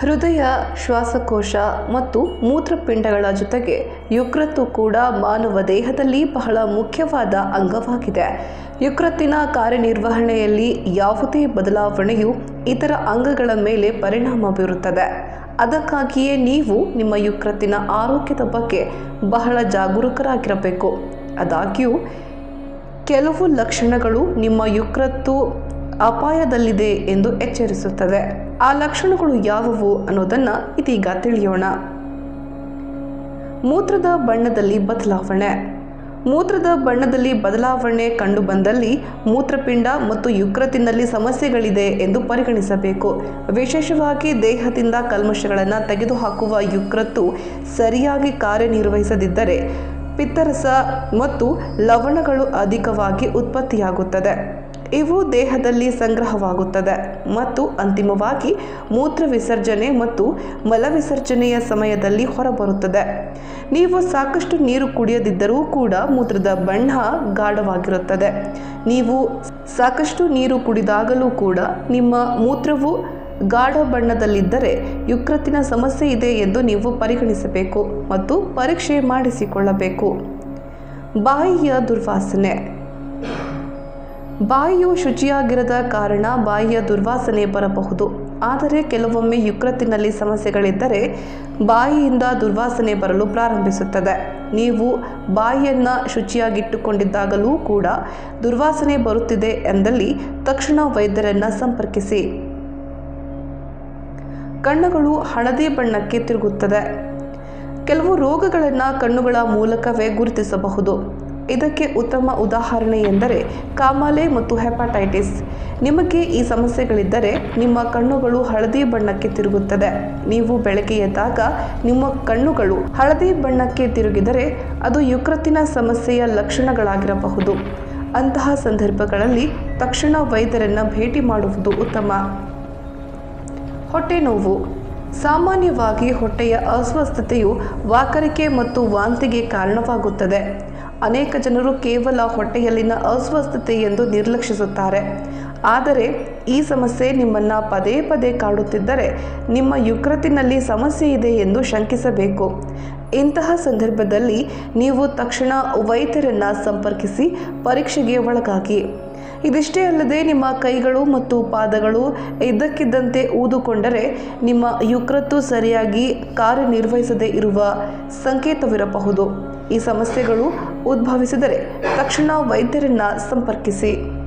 ಹೃದಯ, ಶ್ವಾಸಕೋಶ ಮತ್ತು ಮೂತ್ರಪಿಂಡಗಳ ಜೊತೆಗೆ ಯಕೃತ್ತು ಕೂಡ ಮಾನವ ದೇಹದಲ್ಲಿ ಬಹಳ ಮುಖ್ಯವಾದ ಅಂಗವಾಗಿದೆ. ಯಕೃತ್ತಿನ ಕಾರ್ಯನಿರ್ವಹಣೆಯಲ್ಲಿ ಯಾವುದೇ ಬದಲಾವಣೆಯು ಇತರ ಅಂಗಗಳ ಮೇಲೆ ಪರಿಣಾಮ ಬೀರುತ್ತದೆ. ಅದಕ್ಕಾಗಿಯೇ ನೀವು ನಿಮ್ಮ ಯಕೃತ್ತಿನ ಆರೋಗ್ಯದ ಬಗ್ಗೆ ಬಹಳ ಜಾಗರೂಕರಾಗಿರಬೇಕು. ಆದಾಗ್ಯೂ, ಕೆಲವು ಲಕ್ಷಣಗಳು ನಿಮ್ಮ ಯಕೃತ್ತು ಅಪಾಯದಲ್ಲಿದೆ ಎಂದು ಎಚ್ಚರಿಸುತ್ತದೆ. ಆ ಲಕ್ಷಣಗಳು ಯಾವುವು ಅನ್ನೋದನ್ನು ಇದೀಗ ತಿಳಿಯೋಣ. ಮೂತ್ರದ ಬಣ್ಣದಲ್ಲಿ ಬದಲಾವಣೆ. ಮೂತ್ರದ ಬಣ್ಣದಲ್ಲಿ ಬದಲಾವಣೆ ಕಂಡುಬಂದಲ್ಲಿ ಮೂತ್ರಪಿಂಡ ಮತ್ತು ಯುಕ್ರತಿನಲ್ಲಿ ಸಮಸ್ಯೆಗಳಿದೆ ಎಂದು ಪರಿಗಣಿಸಬೇಕು. ವಿಶೇಷವಾಗಿ ದೇಹದಿಂದ ಕಲ್ಮಶಗಳನ್ನು ತೆಗೆದುಹಾಕುವ ಯುಕ್ರತ್ತು ಸರಿಯಾಗಿ ಕಾರ್ಯನಿರ್ವಹಿಸದಿದ್ದರೆ ಪಿತ್ತರಸ ಮತ್ತು ಲವಣಗಳು ಅಧಿಕವಾಗಿ ಉತ್ಪತ್ತಿಯಾಗುತ್ತದೆ. ಇವು ದೇಹದಲ್ಲಿ ಸಂಗ್ರಹವಾಗುತ್ತದೆ ಮತ್ತು ಅಂತಿಮವಾಗಿ ಮೂತ್ರ ವಿಸರ್ಜನೆ ಮತ್ತು ಮಲವಿಸರ್ಜನೆಯ ಸಮಯದಲ್ಲಿ ಹೊರಬರುತ್ತದೆ. ನೀವು ಸಾಕಷ್ಟು ನೀರು ಕುಡಿಯದಿದ್ದರೂ ಕೂಡ ಮೂತ್ರದ ಬಣ್ಣ ಗಾಢವಾಗಿರುತ್ತದೆ. ನೀವು ಸಾಕಷ್ಟು ನೀರು ಕುಡಿದಾಗಲೂ ಕೂಡ ನಿಮ್ಮ ಮೂತ್ರವು ಗಾಢ ಬಣ್ಣದಲ್ಲಿದ್ದರೆ ಯಕೃತ್ತಿನ ಸಮಸ್ಯೆ ಇದೆ ಎಂದು ನೀವು ಪರಿಗಣಿಸಬೇಕು ಮತ್ತು ಪರೀಕ್ಷೆ ಮಾಡಿಸಿಕೊಳ್ಳಬೇಕು. ಬಾಯಿಯ ದುರ್ವಾಸನೆ. ಬಾಯಿಯು ಶುಚಿಯಾಗಿರದ ಕಾರಣ ಬಾಯಿಯ ದುರ್ವಾಸನೆ ಬರಬಹುದು. ಆದರೆ ಕೆಲವೊಮ್ಮೆ ಯುಕ್ರತಿನಲ್ಲಿ ಸಮಸ್ಯೆಗಳಿದ್ದರೆ ಬಾಯಿಯಿಂದ ದುರ್ವಾಸನೆ ಬರಲು ಪ್ರಾರಂಭಿಸುತ್ತದೆ. ನೀವು ಬಾಯಿಯನ್ನು ಶುಚಿಯಾಗಿಟ್ಟುಕೊಂಡಿದ್ದಾಗಲೂ ಕೂಡ ದುರ್ವಾಸನೆ ಬರುತ್ತಿದೆ ಎಂದಲ್ಲಿ ತಕ್ಷಣ ವೈದ್ಯರನ್ನು ಸಂಪರ್ಕಿಸಿ. ಕಣ್ಣುಗಳು ಹಳದಿ ಬಣ್ಣಕ್ಕೆ ತಿರುಗುತ್ತದೆ. ಕೆಲವು ರೋಗಗಳನ್ನು ಕಣ್ಣುಗಳ ಮೂಲಕವೇ ಗುರುತಿಸಬಹುದು. ಇದಕ್ಕೆ ಉತ್ತಮ ಉದಾಹರಣೆ ಎಂದರೆ ಕಾಮಾಲೆ ಮತ್ತು ಹೆಪಟೈಟಿಸ್. ನಿಮಗೆ ಈ ಸಮಸ್ಯೆಗಳಿದ್ದರೆ ನಿಮ್ಮ ಕಣ್ಣುಗಳು ಹಳದಿ ಬಣ್ಣಕ್ಕೆ ತಿರುಗುತ್ತದೆ. ನೀವು ಬೆಳಗ್ಗೆ ಎದ್ದಾಗ ನಿಮ್ಮ ಕಣ್ಣುಗಳು ಹಳದಿ ಬಣ್ಣಕ್ಕೆ ತಿರುಗಿದರೆ ಅದು ಯಕೃತ್ತಿನ ಸಮಸ್ಯೆಯ ಲಕ್ಷಣಗಳಾಗಿರಬಹುದು. ಅಂತಹ ಸಂದರ್ಭಗಳಲ್ಲಿ ತಕ್ಷಣ ವೈದ್ಯರನ್ನು ಭೇಟಿ ಮಾಡುವುದು ಉತ್ತಮ. ಹೊಟ್ಟೆ ನೋವು ಸಾಮಾನ್ಯವಾಗಿ ಹೊಟ್ಟೆಯ ಅಸ್ವಸ್ಥತೆಯು ವಾಕರಿಕೆ ಮತ್ತು ವಾಂತಿಗೆ ಕಾರಣವಾಗುತ್ತದೆ. ಅನೇಕ ಜನರು ಕೇವಲ ಹೊಟ್ಟೆಯಲ್ಲಿನ ಅಸ್ವಸ್ಥತೆ ಎಂದು ನಿರ್ಲಕ್ಷಿಸುತ್ತಾರೆ. ಆದರೆ, ಈ ಸಮಸ್ಯೆ ನಿಮ್ಮನ್ನು ಪದೇ ಪದೇ ಕಾಡುತ್ತಿದ್ದರೆ ನಿಮ್ಮ ಯುಕೃತಿನಲ್ಲಿ ಸಮಸ್ಯೆ ಇದೆ ಎಂದು ಶಂಕಿಸಬೇಕು. ಇಂತಹ ಸಂದರ್ಭದಲ್ಲಿ ನೀವು ತಕ್ಷಣ ವೈದ್ಯರನ್ನು ಸಂಪರ್ಕಿಸಿ ಪರೀಕ್ಷೆಗೆ ಒಳಗಾಗಿ. ಇದಿಷ್ಟೇ ಅಲ್ಲದೆ ನಿಮ್ಮ ಕೈಗಳು ಮತ್ತು ಪಾದಗಳು ಇದ್ದಕ್ಕಿದ್ದಂತೆ ಊದುಕೊಂಡರೆ ನಿಮ್ಮ ಯುಕೃತ್ತು ಸರಿಯಾಗಿ ಕಾರ್ಯನಿರ್ವಹಿಸದೇ ಇರುವ ಸಂಕೇತವಿರಬಹುದು. ಈ ಸಮಸ್ಯೆಗಳು ಉದ್ಭವಿಸಿದರೆ ತಕ್ಷಣ ವೈದ್ಯರನ್ನು ಸಂಪರ್ಕಿಸಿ.